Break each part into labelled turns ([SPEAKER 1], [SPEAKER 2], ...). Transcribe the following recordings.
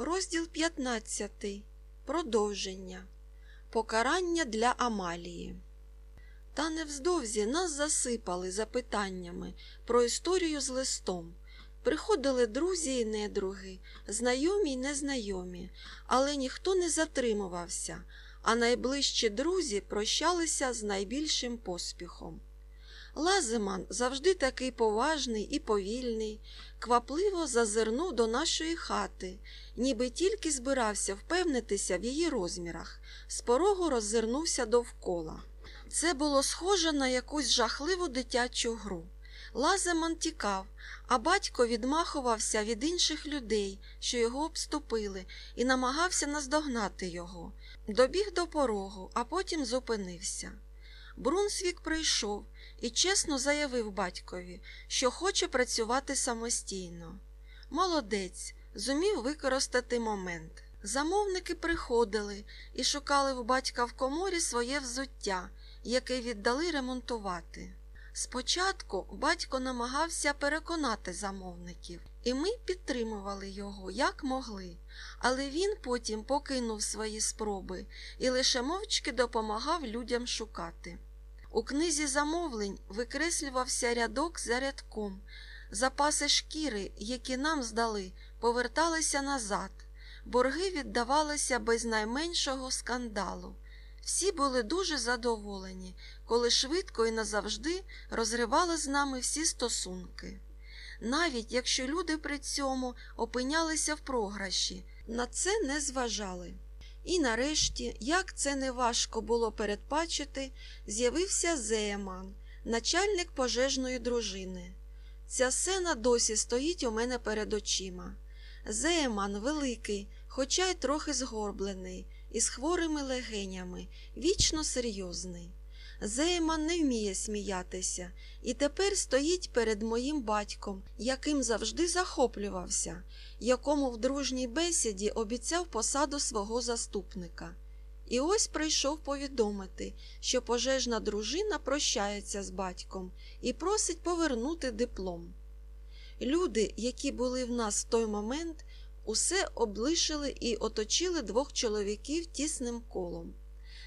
[SPEAKER 1] Розділ 15. Продовження. Покарання для Амалії. Та невздовзі нас засипали запитаннями про історію з листом. Приходили друзі і недруги, знайомі й незнайомі, але ніхто не затримувався, а найближчі друзі прощалися з найбільшим поспіхом. Лазиман, завжди такий поважний і повільний, квапливо зазирнув до нашої хати, ніби тільки збирався впевнитися в її розмірах, з порогу роззирнувся довкола. Це було схоже на якусь жахливу дитячу гру. Лазиман тікав, а батько відмахувався від інших людей, що його обступили, і намагався наздогнати його. Добіг до порогу, а потім зупинився. Брунсвік прийшов і чесно заявив батькові, що хоче працювати самостійно. Молодець, зумів використати момент. Замовники приходили і шукали в батька в коморі своє взуття, яке віддали ремонтувати. Спочатку батько намагався переконати замовників, і ми підтримували його, як могли, але він потім покинув свої спроби і лише мовчки допомагав людям шукати. У книзі замовлень викреслювався рядок за рядком. Запаси шкіри, які нам здали, поверталися назад. Борги віддавалися без найменшого скандалу. Всі були дуже задоволені, коли швидко і назавжди розривали з нами всі стосунки. Навіть якщо люди при цьому опинялися в програші, на це не зважали. І нарешті, як це не важко було передбачити, з'явився Зеєман, начальник пожежної дружини. Ця сцена досі стоїть у мене перед очима. Зеєман великий, хоча й трохи згорблений, із хворими легенями, вічно серйозний. Зеєман не вміє сміятися і тепер стоїть перед моїм батьком, яким завжди захоплювався, якому в дружній бесіді обіцяв посаду свого заступника. І ось прийшов повідомити, що пожежна дружина прощається з батьком і просить повернути диплом. Люди, які були в нас в той момент, усе облишили і оточили двох чоловіків тісним колом.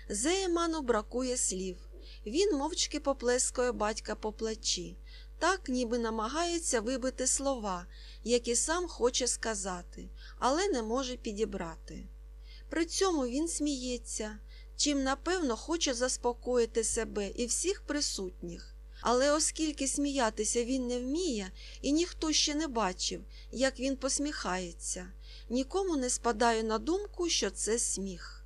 [SPEAKER 1] Зеєману бракує слів. Він мовчки поплескує батька по плечі, так ніби намагається вибити слова, які сам хоче сказати, але не може підібрати. При цьому він сміється, чим, напевно, хоче заспокоїти себе і всіх присутніх. Але оскільки сміятися він не вміє, і ніхто ще не бачив, як він посміхається, нікому не спадає на думку, що це сміх.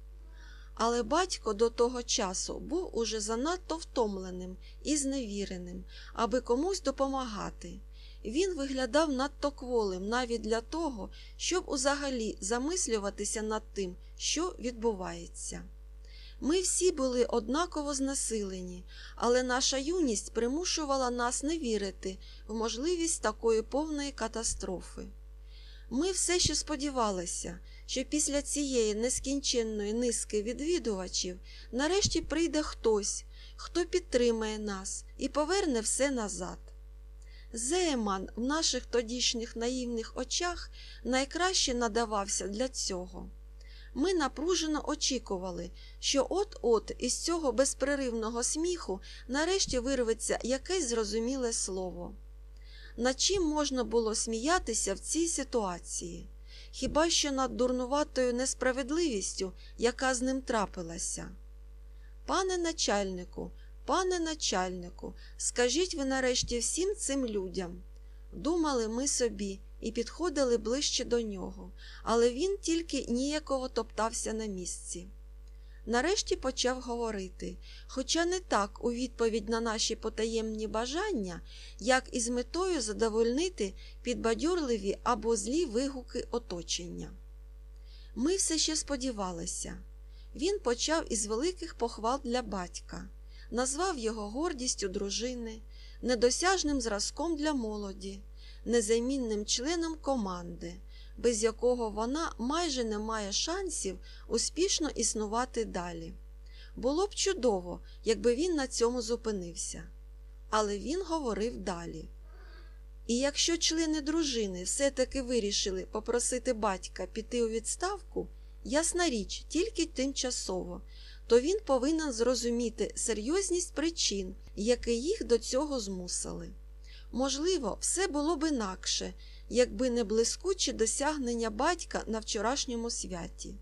[SPEAKER 1] Але батько до того часу був уже занадто втомленим і зневіреним, аби комусь допомагати. Він виглядав надто кволим навіть для того, щоб узагалі замислюватися над тим, що відбувається. Ми всі були однаково знесилені, але наша юність примушувала нас не вірити в можливість такої повної катастрофи. Ми все ще сподівалися, що після цієї нескінченної низки відвідувачів нарешті прийде хтось, хто підтримає нас і поверне все назад. Зеєман в наших тодішніх наївних очах найкраще надавався для цього. Ми напружено очікували, що от-от із цього безперервного сміху нарешті вирветься якесь зрозуміле слово. Над чим можна було сміятися в цій ситуації? Хіба що над дурнуватою несправедливістю, яка з ним трапилася? Пане начальнику, пане начальнику, скажіть ви нарешті всім цим людям. Думали ми собі і підходили ближче до нього, але він тільки ніяково топтався на місці. Нарешті почав говорити, хоча не так у відповідь на наші потаємні бажання, як і з метою задовольнити підбадьорливі або злі вигуки оточення. Ми все ще сподівалися. Він почав із великих похвал для батька, назвав його гордістю дружини, недосяжним зразком для молоді, незамінним членом команди, без якого вона майже не має шансів успішно існувати далі. Було б чудово, якби він на цьому зупинився. Але він говорив далі. І якщо члени дружини все-таки вирішили попросити батька піти у відставку, ясна річ, тільки тимчасово, то він повинен зрозуміти серйозність причин, які їх до цього змусили. Можливо, все було б інакше, якби не блискучі досягнення батька на вчорашньому святі.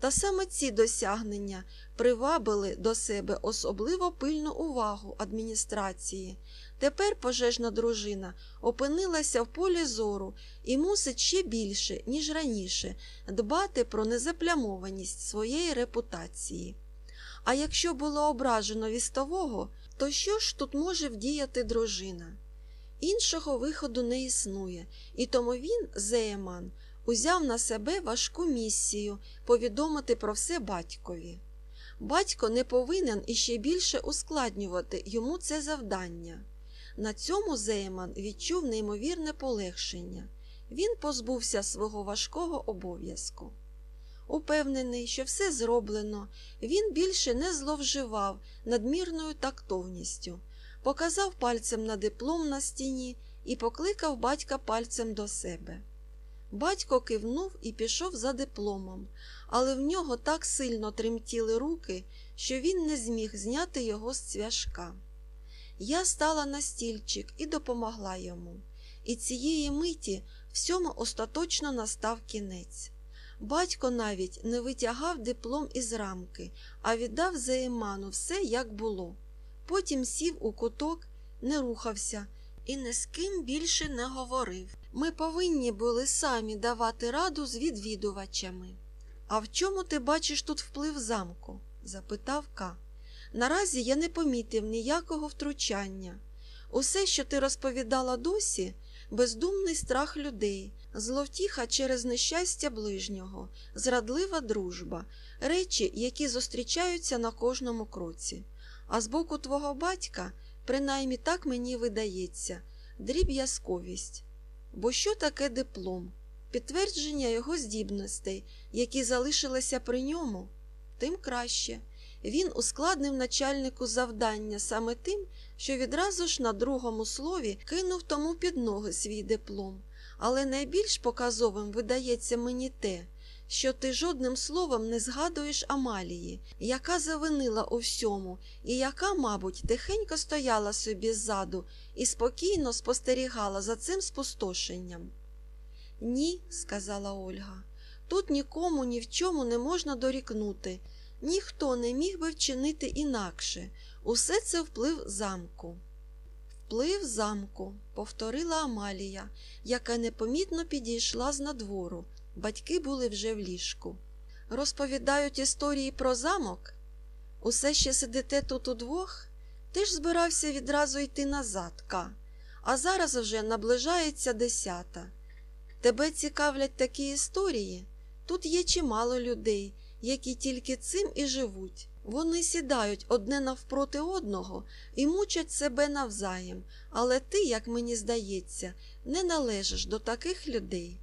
[SPEAKER 1] Та саме ці досягнення привабили до себе особливо пильну увагу адміністрації. Тепер пожежна дружина опинилася в полі зору і мусить ще більше, ніж раніше, дбати про незаплямованість своєї репутації. А якщо було ображено вістового, то що ж тут може вдіяти дружина? Іншого виходу не існує, і тому він, Зеєман, узяв на себе важку місію повідомити про все батькові. Батько не повинен іще більше ускладнювати йому це завдання. На цьому Зеєман відчув неймовірне полегшення. Він позбувся свого важкого обов'язку. Упевнений, що все зроблено, він більше не зловживав надмірною тактовністю, показав пальцем на диплом на стіні і покликав батька пальцем до себе. Батько кивнув і пішов за дипломом, але в нього так сильно тремтіли руки, що він не зміг зняти його з цвяшка. Я стала на стільчик і допомогла йому, і цієї миті всьому остаточно настав кінець. Батько навіть не витягав диплом із рамки, а віддав Зеєману все, як було. Потім сів у куток, не рухався і ні з ким більше не говорив. Ми повинні були самі давати раду з відвідувачами. А в чому ти бачиш тут вплив замку? запитав Ка. Наразі я не помітив ніякого втручання. Усе, що ти розповідала досі, бездумний страх людей, зловтіха через нещастя ближнього, зрадлива дружба, речі, які зустрічаються на кожному кроці. А з боку твого батька, принаймні так мені видається, дріб'язковість. Бо що таке диплом? Підтвердження його здібностей, які залишилися при ньому, тим краще. Він ускладнив начальнику завдання саме тим, що відразу ж на другому слові кинув тому під ноги свій диплом. Але найбільш показовим видається мені те, що ти жодним словом не згадуєш Амалії, яка завинила у всьому, і яка, мабуть, тихенько стояла собі ззаду і спокійно спостерігала за цим спустошенням. Ні, сказала Ольга, тут нікому ні в чому не можна дорікнути. Ніхто не міг би вчинити інакше. Усе це вплив замку. Вплив замку, повторила Амалія, яка непомітно підійшла з надвору. Батьки були вже в ліжку. Розповідають історії про замок? Усе ще сидите тут удвох? Ти ж збирався відразу йти назад, Ка. А зараз вже наближається десята. Тебе цікавлять такі історії? Тут є чимало людей, які тільки цим і живуть. Вони сідають одне навпроти одного і мучать себе навзаєм, але ти, як мені здається, не належиш до таких людей.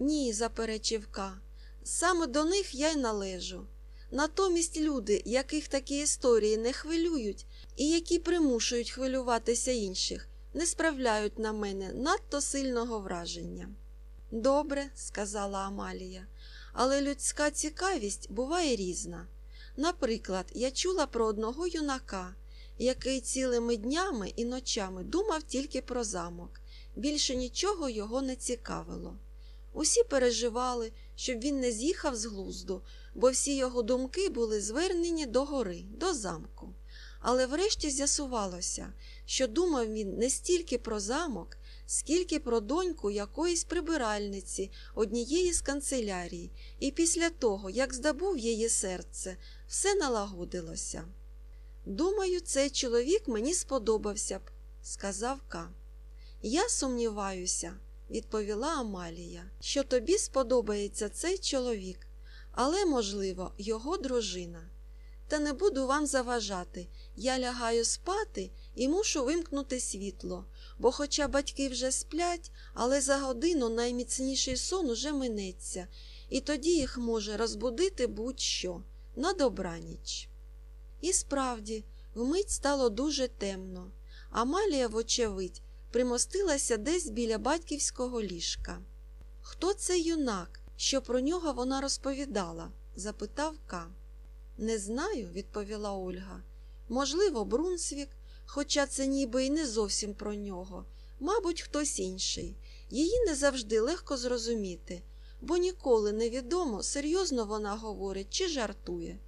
[SPEAKER 1] Ні, заперечив Ка, саме до них я й належу. Натомість люди, яких такі історії не хвилюють і які примушують хвилюватися інших, не справляють на мене надто сильного враження. Добре, сказала Амалія, але людська цікавість буває різна. Наприклад, я чула про одного юнака, який цілими днями і ночами думав тільки про замок, більше нічого його не цікавило. Усі переживали, щоб він не з'їхав з глузду, бо всі його думки були звернені до гори, до замку. Але врешті з'ясувалося, що думав він не стільки про замок, скільки про доньку якоїсь прибиральниці однієї з канцелярій, і після того, як здобув її серце, все налагодилося. Думаю, цей чоловік мені сподобався б, сказав Ка. Я сумніваюся, відповіла Амалія, що тобі сподобається цей чоловік, але, можливо, його дружина. Та не буду вам заважати. Я лягаю спати і мушу вимкнути світло, бо, хоча батьки вже сплять, але за годину найміцніший сон уже минеться, і тоді їх може розбудити будь-що на добраніч. І справді, вмить стало дуже темно. Амалія, вочевидь, примостилася десь біля батьківського ліжка. Хто цей юнак, що про нього вона розповідала? запитав Ка. Не знаю, відповіла Ольга. Можливо, Брунсвік, хоча це ніби й не зовсім про нього, мабуть, хтось інший. Її не завжди легко зрозуміти, бо ніколи не відомо, серйозно вона говорить чи жартує.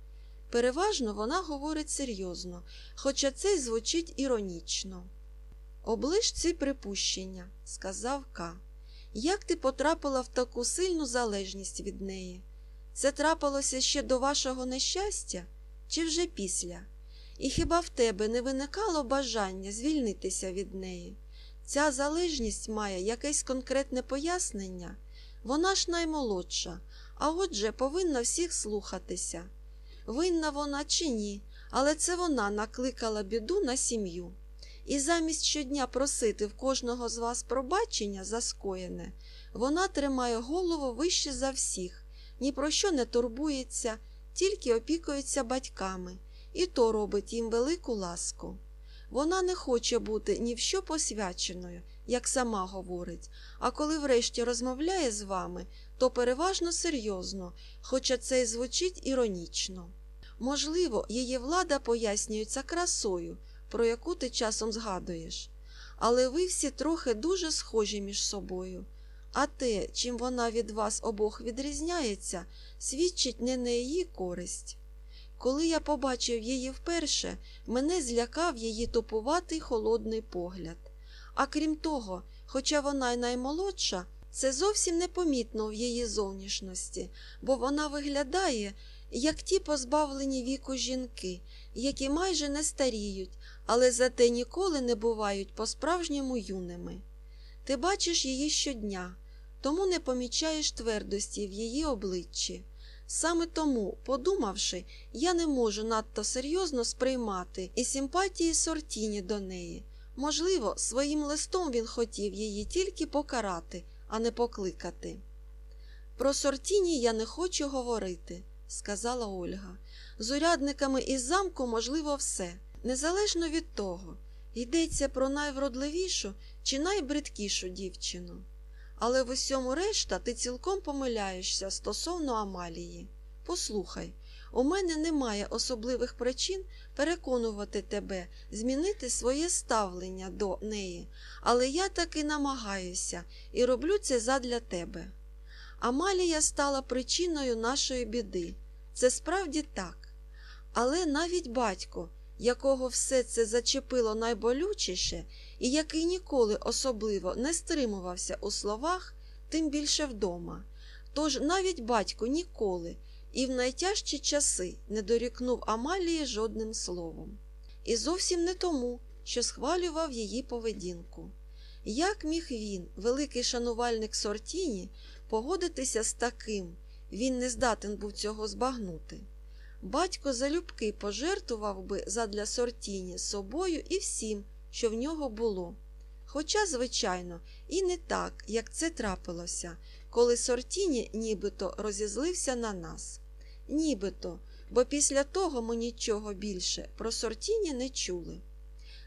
[SPEAKER 1] Переважно вона говорить серйозно, хоча це й звучить іронічно. Оближ ці припущення, сказав Ка. Як ти потрапила в таку сильну залежність від неї? Це трапилося ще до вашого нещастя чи вже після? І хіба в тебе не виникало бажання звільнитися від неї? Ця залежність має якесь конкретне пояснення? Вона ж наймолодша, а отже повинна всіх слухатися. Винна вона чи ні, але це вона накликала біду на сім'ю. І замість щодня просити в кожного з вас пробачення за скоєне, вона тримає голову вище за всіх, ні про що не турбується, тільки опікується батьками, і то робить їм велику ласку. Вона не хоче бути ні в що посвяченою, як сама говорить, а коли врешті розмовляє з вами, то переважно серйозно, хоча це й звучить іронічно. Можливо, її влада пояснюється красою, про яку ти часом згадуєш, але ви всі трохи дуже схожі між собою, а те, чим вона від вас обох відрізняється, свідчить не на її користь. Коли я побачив її вперше, мене злякав її тупуватий холодний погляд. А крім того, хоча вона й наймолодша, це зовсім непомітно в її зовнішності, бо вона виглядає, як ті позбавлені віку жінки, які майже не старіють, але зате ніколи не бувають по-справжньому юними. Ти бачиш її щодня, тому не помічаєш твердості в її обличчі. Саме тому, подумавши, я не можу надто серйозно сприймати і симпатії Сортіні до неї. Можливо, своїм листом він хотів її тільки покарати, а не покликати. Про Сортіні я не хочу говорити, сказала Ольга. З урядниками із замку можливо все, незалежно від того, йдеться про найвродливішу чи найбридкішу дівчину. Але в усьому решта ти цілком помиляєшся стосовно Амалії. Послухай, у мене немає особливих причин переконувати тебе змінити своє ставлення до неї, але я таки намагаюся і роблю це задля тебе. Амалія стала причиною нашої біди. Це справді так. Але навіть батько, якого все це зачепило найболючіше, і який ніколи особливо не стримувався у словах, тим більше вдома. Тож навіть батько ніколи і в найтяжчі часи не дорікнув Амалії жодним словом. І зовсім не тому, що схвалював її поведінку. Як міг він, великий шанувальник Сортіні, погодитися з таким, він не здатен був цього збагнути. Батько залюбки пожертвував би задля Сортіні собою і всім, що в нього було. Хоча, звичайно, і не так, як це трапилося, коли Сортіні нібито розізлився на нас. Нібито, бо після того ми нічого більше про Сортіні не чули.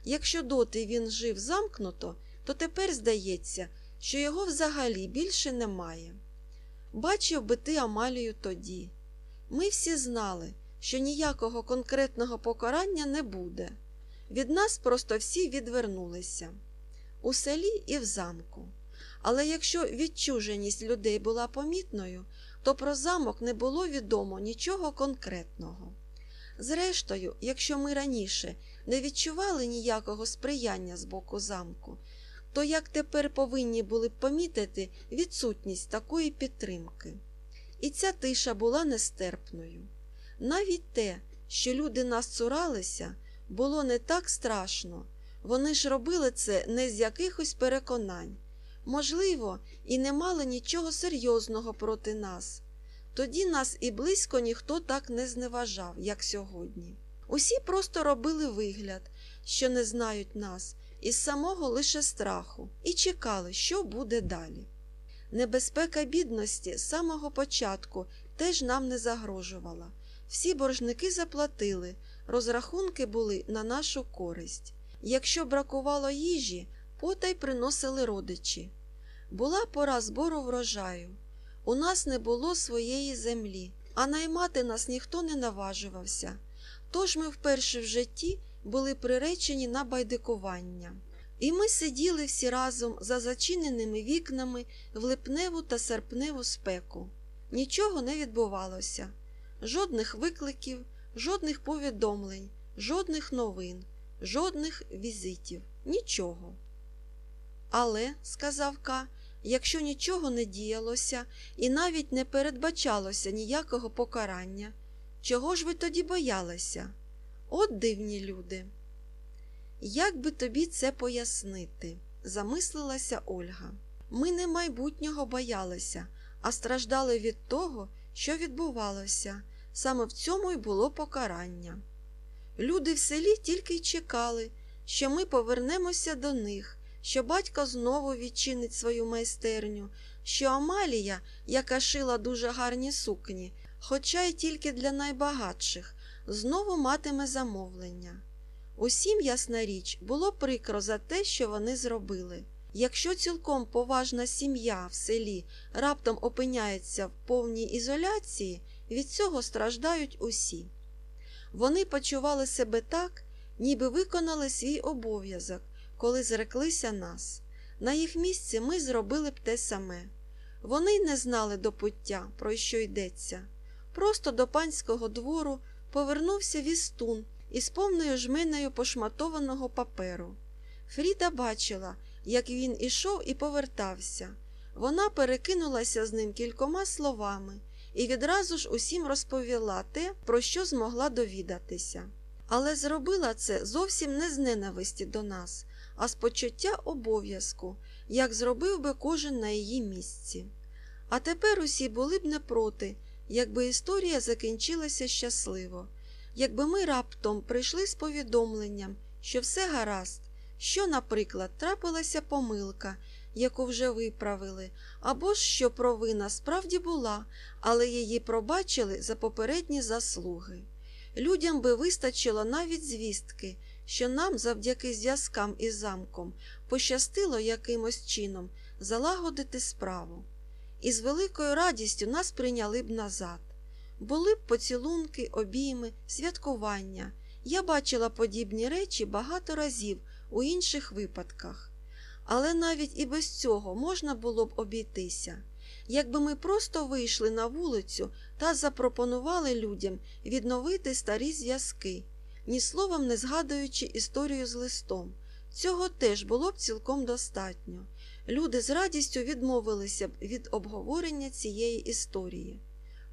[SPEAKER 1] Якщо доти він жив замкнуто, то тепер здається, що його взагалі більше немає. Бачив би ти Амалію тоді. Ми всі знали, що ніякого конкретного покарання не буде. Від нас просто всі відвернулися у селі і в замку. Але якщо відчуженість людей була помітною, то про замок не було відомо нічого конкретного. Зрештою, якщо ми раніше не відчували ніякого сприяння з боку замку, то як тепер повинні були б помітити відсутність такої підтримки. І ця тиша була нестерпною. Навіть те, що люди нас цуралися, було не так страшно. Вони ж робили це не з якихось переконань. Можливо, і не мали нічого серйозного проти нас. Тоді нас і близько ніхто так не зневажав, як сьогодні. Усі просто робили вигляд, що не знають нас, із самого лише страху, і чекали, що буде далі. Небезпека бідності з самого початку теж нам не загрожувала. Всі боржники заплатили, розрахунки були на нашу користь. Якщо бракувало їжі, потай приносили родичі. Була пора збору врожаю. У нас не було своєї землі, а наймати нас ніхто не наважувався. Тож ми вперше в житті були приречені на байдикування. І ми сиділи всі разом за зачиненими вікнами в липневу та серпневу спеку. Нічого не відбувалося, жодних викликів, жодних повідомлень, жодних новин, жодних візитів, нічого. Але, сказав Ка, якщо нічого не діялося і навіть не передбачалося ніякого покарання, чого ж ви тоді боялися? От дивні люди. Як би тобі це пояснити? замислилася Ольга. Ми не майбутнього боялися, а страждали від того, що відбувалося. Саме в цьому й було покарання. Люди в селі тільки й чекали, що ми повернемося до них, що батько знову відчинить свою майстерню, що Амалія, яка шила дуже гарні сукні, хоча й тільки для найбагатших, знову матиме замовлення. Усім, ясна річ, було прикро за те, що вони зробили. Якщо цілком поважна сім'я в селі раптом опиняється в повній ізоляції, від цього страждають усі. Вони почували себе так, ніби виконали свій обов'язок, коли зреклися нас. На їх місці ми зробили б те саме. Вони не знали до пуття, про що йдеться. Просто до панського двору повернувся вістун із повною жменею пошматованого паперу. Фріда бачила, як він ішов і повертався. Вона перекинулася з ним кількома словами і відразу ж усім розповіла те, про що змогла довідатися. Але зробила це зовсім не з ненависті до нас, а з почуття обов'язку, як зробив би кожен на її місці. А тепер усі були б не проти, якби історія закінчилася щасливо, якби ми раптом прийшли з повідомленням, що все гаразд, що, наприклад, трапилася помилка, яку вже виправили, або ж що провина справді була, але її пробачили за попередні заслуги. Людям би вистачило навіть звістки, що нам, завдяки зв'язкам із замком, пощастило якимось чином залагодити справу. І з великою радістю нас прийняли б назад. Були б поцілунки, обійми, святкування. Я бачила подібні речі багато разів у інших випадках. Але навіть і без цього можна було б обійтися. Якби ми просто вийшли на вулицю та запропонували людям відновити старі зв'язки, ні словом не згадуючи історію з листом, цього теж було б цілком достатньо. Люди з радістю відмовилися б від обговорення цієї історії.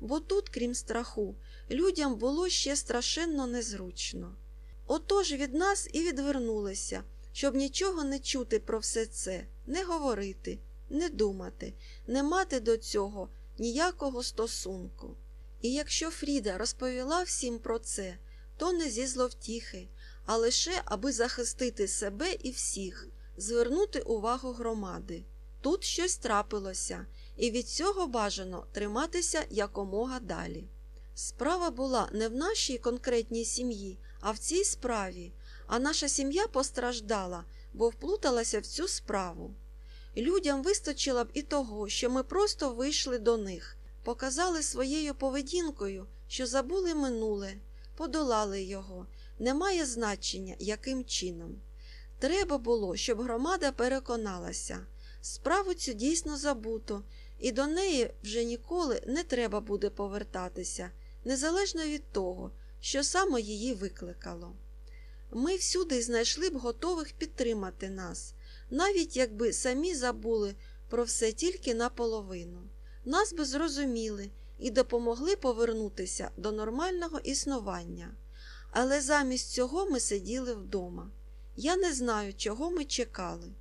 [SPEAKER 1] Бо тут, крім страху, людям було ще страшенно незручно. Отож від нас і відвернулися, щоб нічого не чути про все це, не говорити, не думати, не мати до цього ніякого стосунку. І якщо Фріда розповіла всім про це, то не зі зловтіхи, а лише аби захистити себе і всіх, звернути увагу громади. Тут щось трапилося, і від цього бажано триматися якомога далі. Справа була не в нашій конкретній сім'ї, а в цій справі, а наша сім'я постраждала, бо вплуталася в цю справу. Людям вистачило б і того, що ми просто вийшли до них, показали своєю поведінкою, що забули минуле, подолали його, немає значення, яким чином. Треба було, щоб громада переконалася, справу цю дійсно забуто, і до неї вже ніколи не треба буде повертатися, незалежно від того, що саме її викликало. Ми всюди знайшли б готових підтримати нас, навіть якби самі забули про все тільки наполовину. Нас би зрозуміли і допомогли повернутися до нормального існування. Але замість цього ми сиділи вдома. Я не знаю, чого ми чекали.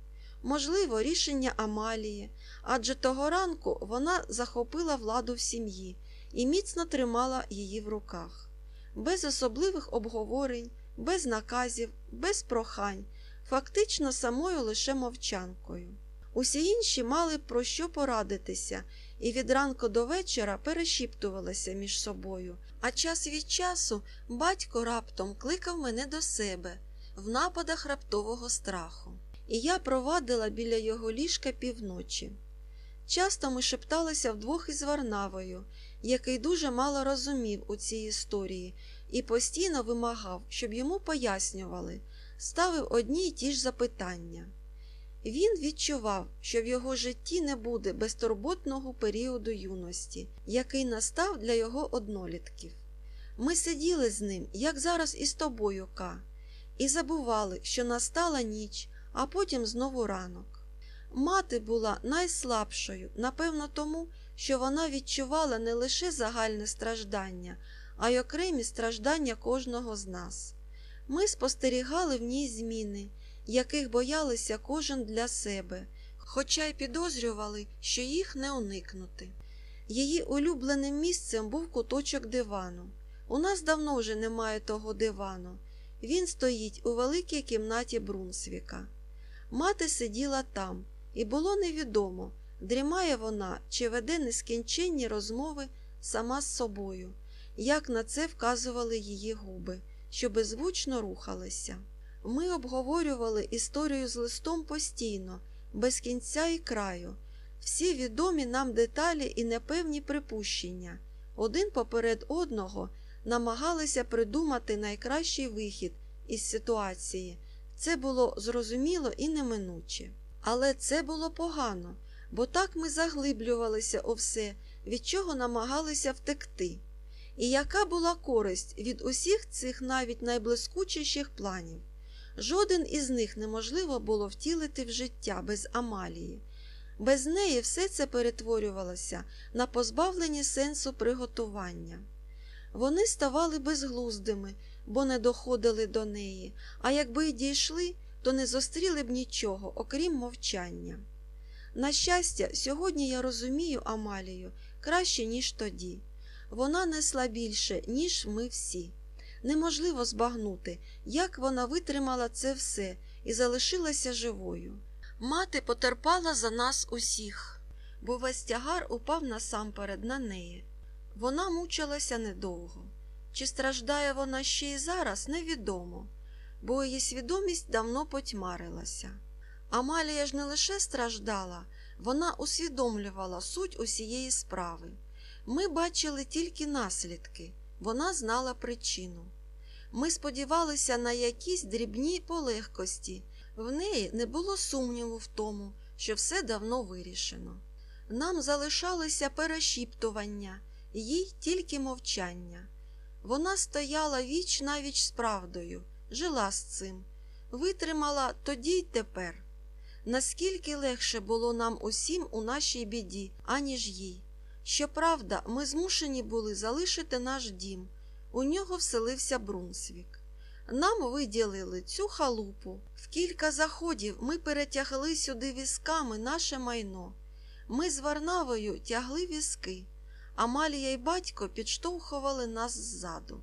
[SPEAKER 1] Можливо, рішення Амалії, адже того ранку вона захопила владу в сім'ї і міцно тримала її в руках. Без особливих обговорень, без наказів, без прохань, фактично самою лише мовчанкою. Усі інші мали про що порадитися і від ранку до вечора перешіптувалися між собою, а час від часу батько раптом кликав мене до себе в нападах раптового страху. і я провадила біля його ліжка півночі. Часто ми шепталися вдвох із Варнавою, який дуже мало розумів у цій історії, і постійно вимагав, щоб йому пояснювали, ставив одні й ті ж запитання. Він відчував, що в його житті не буде безтурботного періоду юності, який настав для його однолітків. Ми сиділи з ним, як зараз із тобою, Ка, і забували, що настала ніч, а потім знову ранок. Мати була найслабшою, напевно, тому, що вона відчувала не лише загальне страждання, а й окремі страждання кожного з нас. Ми спостерігали в ній зміни, яких боялися кожен для себе, хоча й підозрювали, що їх не уникнути. Її улюбленим місцем був куточок дивану. У нас давно вже немає того дивану. Він стоїть у великій кімнаті Брунсвіка. Мати сиділа там, і було невідомо, дрімає вона чи веде нескінченні розмови сама з собою, як на це вказували її губи, що беззвучно рухалися. Ми обговорювали історію з листом постійно, без кінця і краю, всі відомі нам деталі і непевні припущення, один поперед одного намагалися придумати найкращий вихід із ситуації. Це було зрозуміло і неминуче. Але це було погано, бо так ми заглиблювалися у все, від чого намагалися втекти. І яка була користь від усіх цих навіть найблискучіших планів? Жоден із них неможливо було втілити в життя без Амалії. Без неї все це перетворювалося на позбавлені сенсу приготування. Вони ставали безглуздими, бо не доходили до неї, а якби й дійшли, то не зустріли б нічого, окрім мовчання. На щастя, сьогодні я розумію Амалію краще, ніж тоді. Вона несла більше, ніж ми всі. Неможливо збагнути, як вона витримала це все і залишилася живою. Мати потерпала за нас усіх, бо весь тягар упав насамперед на неї. Вона мучилася недовго. Чи страждає вона ще й зараз, невідомо, бо її свідомість давно потьмарилася. Амалія ж не лише страждала, вона усвідомлювала суть усієї справи. Ми бачили тільки наслідки, вона знала причину. Ми сподівалися на якісь дрібні полегкості, в неї не було сумніву в тому, що все давно вирішено. Нам залишалося перешіптування, їй тільки мовчання. Вона стояла віч навіч з правдою, жила з цим, витримала тоді й тепер. Наскільки легше було нам усім у нашій біді, аніж їй. Щоправда, ми змушені були залишити наш дім. У нього вселився Брунсвік. Нам виділили цю халупу. В кілька заходів ми перетягли сюди візками наше майно. Ми з Варнавою тягли візки. Амалія й батько підштовхували нас ззаду.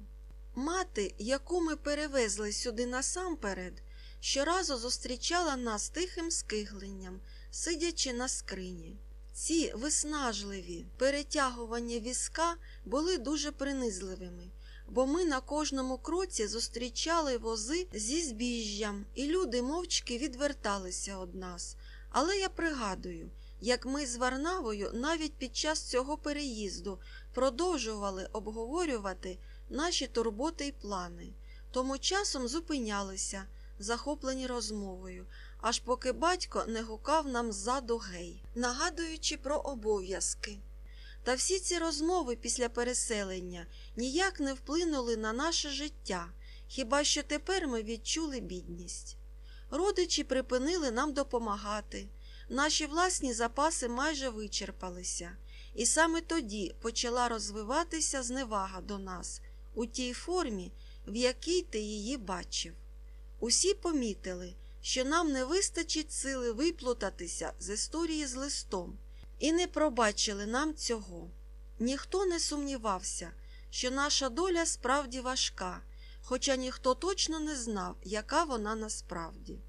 [SPEAKER 1] Мати, яку ми перевезли сюди насамперед, щоразу зустрічала нас тихим скигленням, сидячи на скрині. Ці виснажливі перетягування візка були дуже принизливими, бо ми на кожному кроці зустрічали вози зі збіжжям, і люди мовчки відверталися од нас. Але я пригадую, як ми з Варнавою навіть під час цього переїзду продовжували обговорювати наші турботи й плани, тому часом зупинялися, захоплені розмовою, аж поки батько не гукав нам ззаду гей, нагадуючи про обов'язки. Та всі ці розмови після переселення ніяк не вплинули на наше життя, хіба що тепер ми відчули бідність. Родичі припинили нам допомагати, наші власні запаси майже вичерпалися, і саме тоді почала розвиватися зневага до нас у тій формі, в якій ти її бачив. Усі помітили, що нам не вистачить сили виплутатися з історії з листом, і не пробачили нам цього. Ніхто не сумнівався, що наша доля справді важка, хоча ніхто точно не знав, яка вона насправді.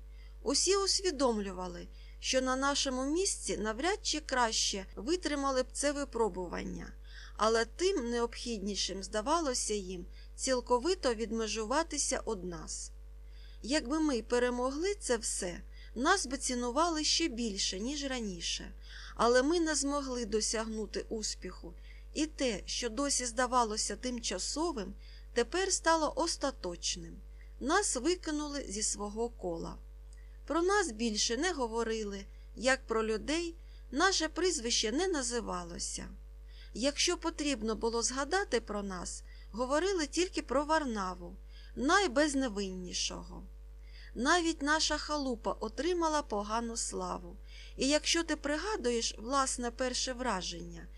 [SPEAKER 1] Усі усвідомлювали, що на нашому місці навряд чи краще витримали б це випробування, але тим необхіднішим здавалося їм цілковито відмежуватися од нас. Якби ми перемогли це все, нас би цінували ще більше, ніж раніше, але ми не змогли досягнути успіху, і те, що досі здавалося тимчасовим, тепер стало остаточним. Нас викинули зі свого кола. Про нас більше не говорили, як про людей, наше прізвище не називалося. Якщо потрібно було згадати про нас, говорили тільки про Варнаву, найбезневиннішого. Навіть наша халупа отримала погану славу, і якщо ти пригадуєш власне перше враження,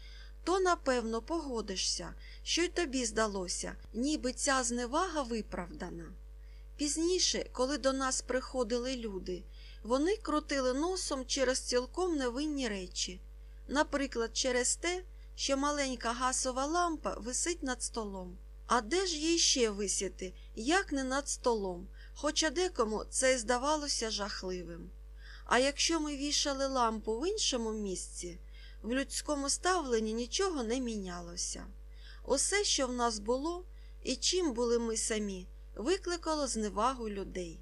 [SPEAKER 1] то напевно погодишся, що й тобі здалося, ніби ця зневага виправдана. Пізніше, коли до нас приходили люди, вони крутили носом через цілком невинні речі, наприклад, через те, що маленька гасова лампа висить над столом. А де ж їй ще висіти, як не над столом, хоча декому це й здавалося жахливим. А якщо ми вішали лампу в іншому місці, в людському ставленні нічого не мінялося. Усе, що в нас було, і чим були ми самі, викликало зневагу людей.